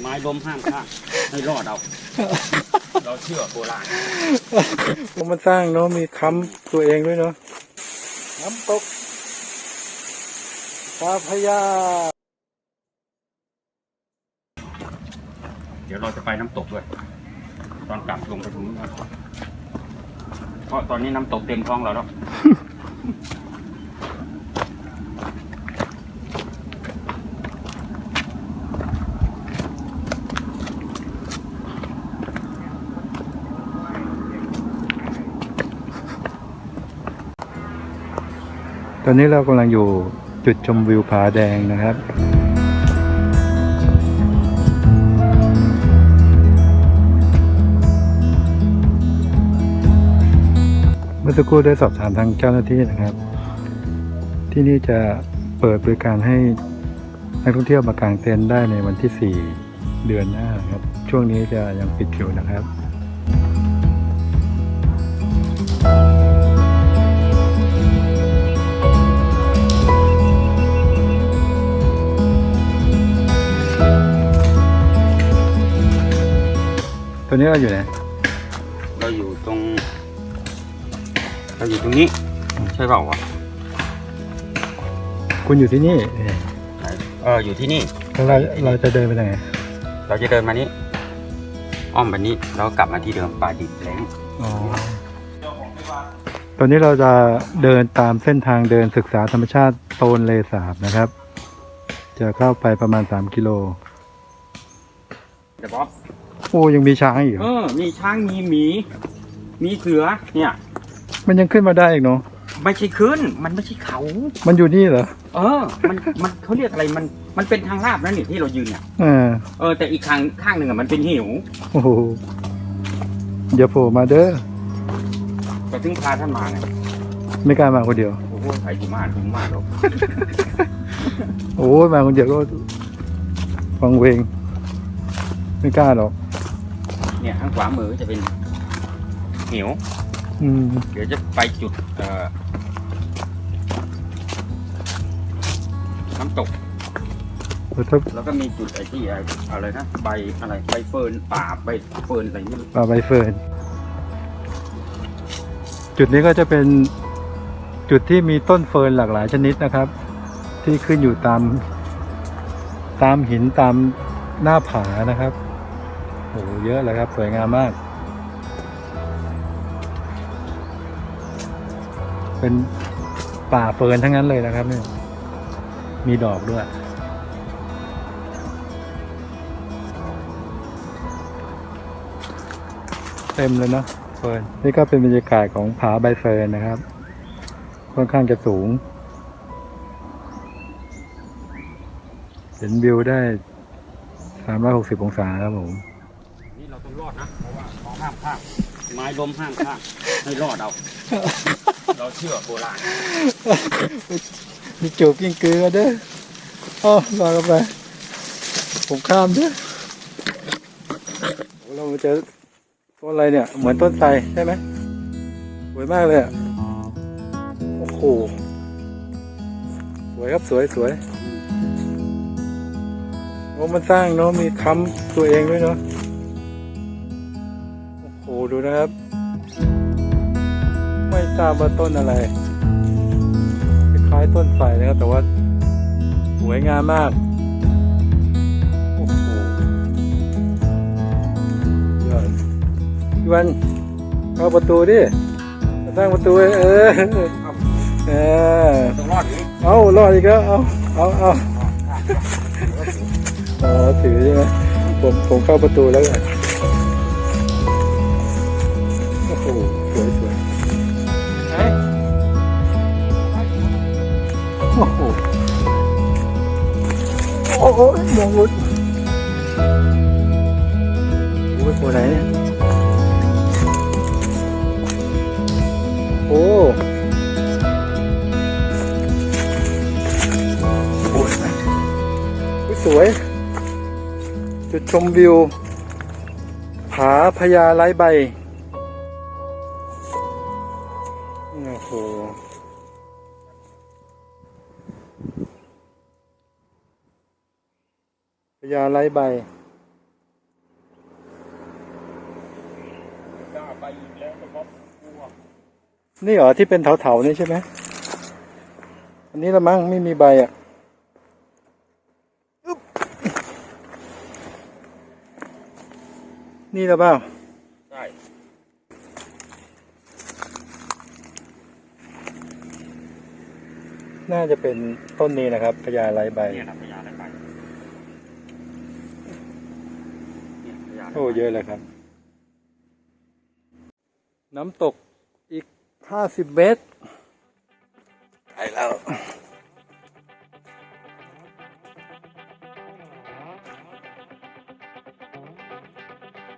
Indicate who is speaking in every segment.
Speaker 1: ไม้ล้มห้ามข้างให้รอดเอา เราเชื่อโบราณ
Speaker 2: ผมมันสร้างเนาะมีค้ำตัวเองด้วยเนาะน้ำตกตาพญา
Speaker 1: เดี๋ยวเราจะไปน้ำตกด้วย ตอนกลับลงไปตรงนู้นก่อนเพราะตอนนี้น้ำตกเต็มท้องเราแล้ว
Speaker 2: อนนี้เรากำลังอยู่จุดชมวิวผาแดงนะครับ เมื่อสักครู่ได้สอบถามทางเจ้าหน้าที่นะครับ ที่นี่จะเปิดบริการให้นักท่องเที่ยวมากางเต็นท์ได้ในวันที่ 4 เดือนหน้าครับ ช่วงนี้จะยังปิดอยู่นะครับ อนนี้เราอยู่ไหน
Speaker 1: เราอยู่ตรง เราอยู่ตรงนี้ ใช่เปล่าวะ
Speaker 2: คุณอยู่ที่นี่เออ
Speaker 1: เอออยู่ที่นี่
Speaker 2: แล้วเราเราจะเดินไปไหน
Speaker 1: เราจะเดินมานี้ อ้อมแบบนี้แล้วกลับมาที่เดิมป่าดิบแหลง
Speaker 2: อ๋อตอนนี้เราจะเดินตามเส้นทางเดินศึกษาธรรมชาติโตนเลสาบนะครับ จะเข้าไปประมาณ 3 กิโล
Speaker 1: เดี๋ยวบ๊อบ
Speaker 2: โอ้ยังมีช้างอีกเหร
Speaker 1: เอ
Speaker 2: อ
Speaker 1: อ มีช้างมีหมี มีเสือ เนี่ย
Speaker 2: มันยังขึ้นมาได้อีกเนาะ
Speaker 1: ไม่ใช่ขึ้น มันไม่ใช่เขา
Speaker 2: มันอยู่นี่เหรอ
Speaker 1: เออ มัน มันเขาเรียกอะไร มัน มันเป็นทางลาบนั่นนี่ที่เรายืนเนี่ย
Speaker 2: เออ
Speaker 1: เออ แต่อีกข้างข้างหนึ่งอะมันเป็นหิว
Speaker 2: โอ้โหอย่าโผล่มาเด้อ
Speaker 1: แต่ถึงพาท่านมาไง
Speaker 2: ไม่กล้ามาคนเดียว
Speaker 1: โอ้โหใครอยู่มาถึงมาหรอก
Speaker 2: โอ้ยมาคนเดียวก็ฟังเวงไม่กล้าหรอก
Speaker 1: เนี่ยข้างขวามือจะเป็นหิว
Speaker 2: อืม
Speaker 1: เดี๋ยวจะไปจุดเอ่อน้ำตก
Speaker 2: แล้วถ้า
Speaker 1: แล้วก็มีจุดไอ้ที่ไอ้อะไรนะใบอะไรใบเฟิร์นป่าใบเฟิร์นอะไรนี่
Speaker 2: ป่าใบเฟิร์นจุดนี้ก็จะเป็นจุดที่มีต้นเฟิร์นหลากหลายชนิดนะครับ ที่ขึ้นอยู่ตาม ตามหินตามหน้าผานะครับโอ้โหเยอะเลยครับ สวยงามมาก เป็นป่าเฟิร์นทั้งนั้นเลยนะครับเนี่ยมีดอกด้วยเต็มเลยเนาะเฟิร์นนี่ก็เป็นบรรยากาศของผาใบเฟิร์นนะครับ ค่อนข้างจะสูง เห็นวิวได้ 360 องศาครับผม
Speaker 1: นี่เราต้องรอดนะ เพราะว่าเขาห้ามข้ามไม้ล้มห้ามข้ามให้รอดเอา เราเชื่อโบราณ
Speaker 2: มีจูบกิ้งกือเด้ออ๋อรอกันไป ผมข้ามเด้อโอ้เรามาเจอต้นอะไรเนี่ย เหมือนต้นไทรใช่ไหมสวยมากเลยอะ โอ้โห สวยครับสวยสวยโอ้มันสร้างเนาะมีค้ำตัวเองด้วยเนาะโอ้โห ดูนะครับ ไม่ทราบว่าต้นอะไร คล้ายๆต้นไทรนะครับ แต่ว่าสวยงามมากโอ้โหยอดพี่วันเข้าประตูดิมาสร้างประตูให้เออเออ
Speaker 1: ต้องรอดนี้
Speaker 2: เอารอดอีกแล้วเอาเอาเอาอ๋อถือใช่ไหมผมผมเข้าประตูแล้วกัน อ้สวยสวยโอ้โหโอ้โหมองวุดโอ้ยตัวไหนเนี่ยโอ้โอ้ยอุ๊ยสวย จุดชมวิว ผาพญาไร้ใบ ยาไร้ใบนี่เหรอที่เป็นเถาๆนี่ใช่ไหมอันนี้ละมั้งไม่มีใบอะนี่ละเปล่า
Speaker 1: ใช่
Speaker 2: น่าจะเป็นต้นนี้นะครับพญาไรใบ
Speaker 1: เนี่ยครับพญาไร
Speaker 2: อ้เยอะเลยครับ น้ำตกอีกห้าสิบเมตรใกล้แล้ว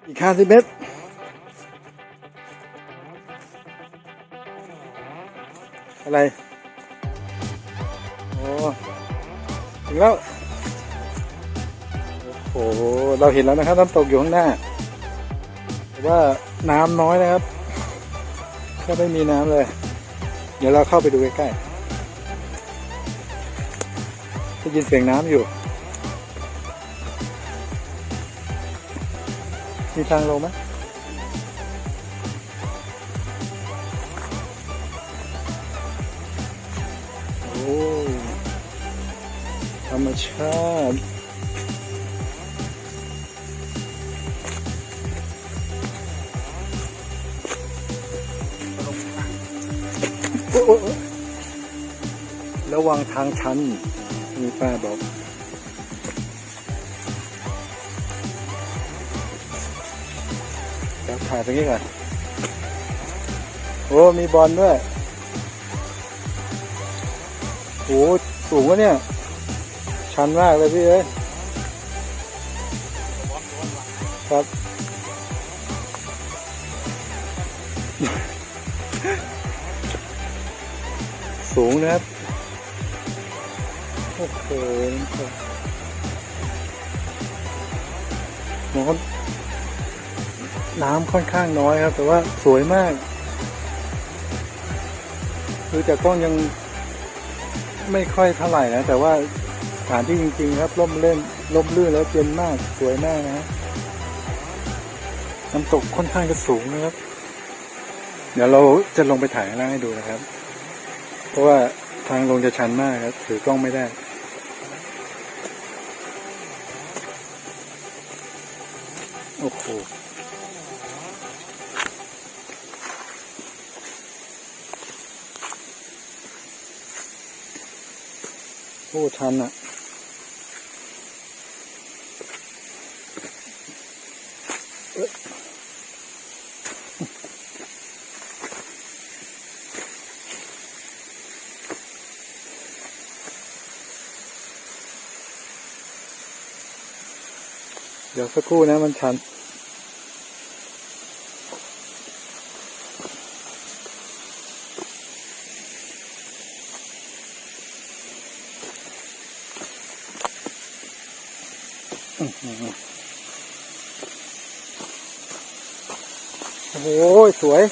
Speaker 2: อีกห้าสิบเมตรอะไร โอ้ ถึงแล้วโอ้เราเห็นแล้วนะครับน้ำตกอยู่ข้างหน้า แต่ว่าน้ำน้อยนะครับก็ไม่มีน้ำเลย เดี๋ยวเราเข้าไปดูใกล้ๆได้ยินเสียงน้ำอยู่ มีทางลงไหมโอ้ธรรมชาติ ระวังทางชันมีป้าบอก เดี๋ยวถ่ายตรงนี้ก่อน โอ้ มีบอลด้วย โอ้สูงวะเนี่ย ชันมากเลยพี่เอ้ยครับ สูงนะครับ โอ้โหมองน้ำค่อนข้างน้อยครับ แต่ว่าสวยมากดูจากกล้องยังไม่ค่อยเท่าไหร่นะ แต่ว่าสถานที่จริง ๆ ครับร่มเล่นร่มรื่นแล้วเย็นมากสวยมากนะฮะน้ำตกค่อนข้างจะสูงนะครับ เดี๋ยวเราจะลงไปถ่ายข้างล่างให้ดูนะครับ เพราะว่าทางลงจะชันมากครับถือกล้องไม่ได้ โอ้โหโอ้ชันอะเอ๊ะ ดี๋ยวสักครู่นะมันชัน โอ้โห สวย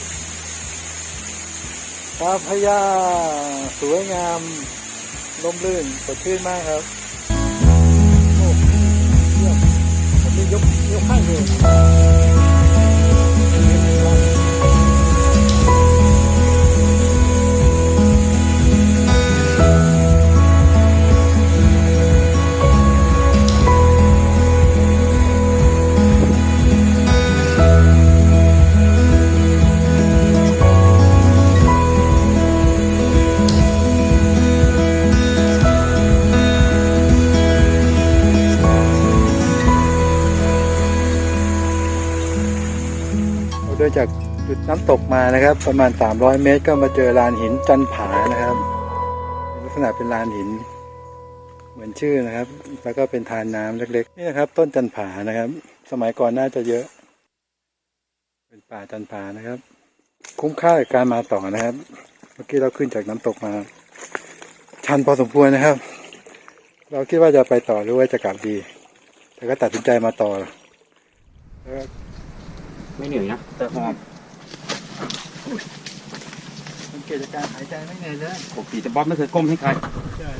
Speaker 2: กตาพยาสวยงามลมลื่นสดชื่นมากครับโอ้เยี่ยมผมนี่ยกยกข้างเลย ตกมานะครับ ประมาณ 300 เมตร ก็มาเจอลานหินจันผานะครับลักษณะเป็นลานหิน เหมือนชื่อนะครับ แล้วก็เป็นทานน้ำเล็ก ๆ นี่นะครับ ต้นจันผานะครับ สมัยก่อนน่าจะเยอะ เป็นป่าจันผานะครับ คุ้มค่ากับการมาต่อนะครับ เมื่อกี้เราขึ้นจากน้ำตกมา ชันพอสมควรนะครับ เราคิดว่าจะไปต่อหรือว่าจะกลับดี แต่ก็ตัดสินใจมาต่อแล้ว
Speaker 1: ไม่เหนื่อยนะแต่หอม
Speaker 2: สังเกตจากการหายใจไม่เหนื่อยเลย
Speaker 1: ปกติแต่บ๊อบไม่เคยก้มให้ใคร
Speaker 2: ใช่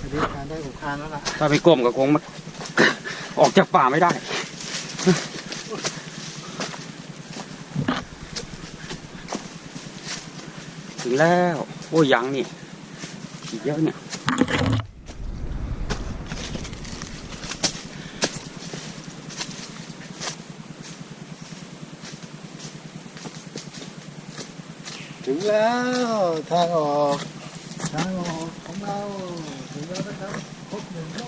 Speaker 2: อันนี้การได้อุคานแล้วล่ะ
Speaker 1: ถ้าไปก้มก็คงมันออกจากป่าไม่ได้ถึงแล้ว โอ้ยยังนี่อีกเยอะเนี่ย
Speaker 2: งแล้ว ทางออก ทางออกของเราถึงแล้วนะครับครบหนึ่งรอบ